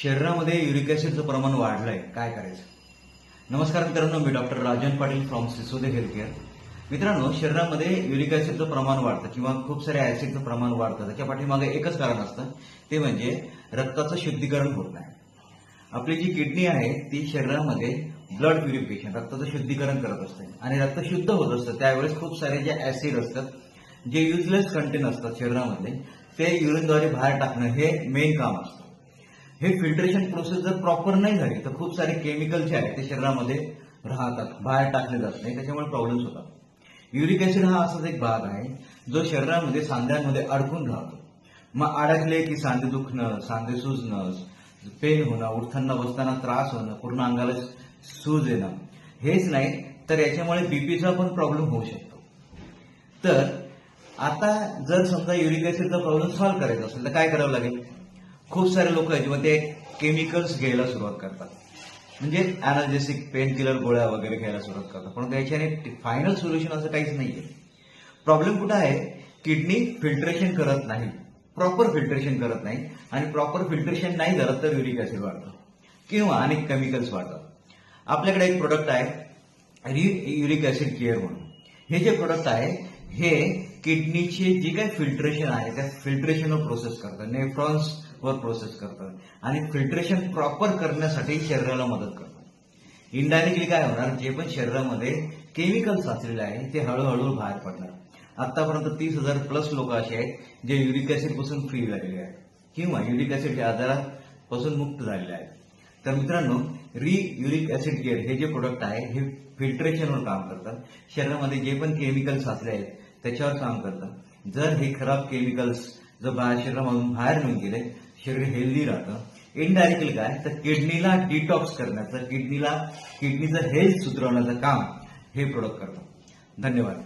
शरीरामध्ये युरिक ऍसिडचं प्रमाण वाढलंय. काय करायचं? नमस्कार मित्रांनो मी doctor Rajan Patil from Sisode health care मित्रांनो शरीरामध्ये युरिक ऍसिडचं प्रमाण वाढतं किंवा खूप साऱ्या ऍसिडचं प्रमाण वाढतं. त्याच्या पाठीमागे एकच कारण असतं. ते म्हणजे रक्ताचं शुद्धीकरण होत नाही. आपली जी किडनी आहे ती शरीरामध्ये ब्लड प्युरिफिकेशन रक्ताचं शुद्धीकरण करत असते. आणि रक्त शुद्ध होत असतं. त्यावेळेस खूप सारे जे ऍसिड असतात जे युजलेस कंटेन असतात शरीरामध्ये ते युरिनद्वारे बाहेर टाकणं हे मेन काम असतं. हे फिल्ट्रेशन प्रोसेस जर प्रॉपर नाही झाली तर खूप सारे केमिकल जे आहेत ते शरीरामध्ये राहतात बाहेर टाकले जात नाही त्याच्यामुळे प्रॉब्लेम्स होतात. युरिक ऍसिड हा असाच एक भाग आहे जो शरीरामध्ये सांध्यांमध्ये अडकून राहतो. मग अडकले की सांधे दुखणं सांधे सुजणं पेन होणं उठताना बसताना त्रास होणं पूर्ण अंगाला सूज येणं हेच नाही तर याच्यामुळे बीपीचा पण प्रॉब्लेम होऊ शकतो. तर आता जर समजा युरिक ऍसिडचा प्रॉब्लेम सॉल्व्ह करायचा असेल तर काय करावं लागेल? खूप सारे लोक आहेत जेव्हा ते केमिकल्स घ्यायला सुरुवात करतात. म्हणजे अनाल्जेसिक पेन किलर गोळ्या वगैरे घ्यायला सुरुवात करतात. पण त्याच्याने फायनल सोल्युशन असं काहीच नाही आहे प्रॉब्लेम कुठं आहे? किडनी फिल्ट्रेशन करत नाही. प्रॉपर फिल्ट्रेशन करत नाही. आणि प्रॉपर फिल्ट्रेशन नाही झालं तर युरिक ऍसिड वाढतं. किंवा अनेक केमिकल्स वाढतात. आपल्याकडे एक प्रोडक्ट आहे रि युरिक ऍसिड केअर म्हणून. हे जे प्रोडक्ट आहे हे किडनीचे जे काही फिल्ट्रेशन आहे त्या फिल्ट्रेशनवर प्रोसेस करतं नेफ्रॉन्स वर प्रोसेस करतात. आणि फिल्ट्रेशन प्रॉपर करण्यासाठी शरीराला मदत करतात. इनडायरेक्टली काय होणार? जे पण शरीरामध्ये केमिकल साचलेले आहे ते हळूहळू बाहेर पडणार. आतापर्यंत तीस हजार प्लस लोक असे आहेत जे युरिक ऍसिडपासून फ्री झालेले आहेत. किंवा युरिक ऍसिडच्या आजारापासून मुक्त झालेले आहेत. तर मित्रांनो री युरिक ऍसिड गेअर हे जे प्रोडक्ट आहे हे फिल्ट्रेशनवर काम करतात. शरीरामध्ये जे पण केमिकल साचले आहेत त्याच्यावर काम करतात. जर हे खराब केमिकल्स जर बाहेर शरीरामधून बाहेर निघून गेले शरीर हेल्दी राहतं. इनडायरेक्टली काय? तर किडनीला डिटॉक्स करण्याचं किडनीला किडनीचं हेल्थ सुधारवण्याचं काम हे प्रोडक्ट करतं धन्यवाद.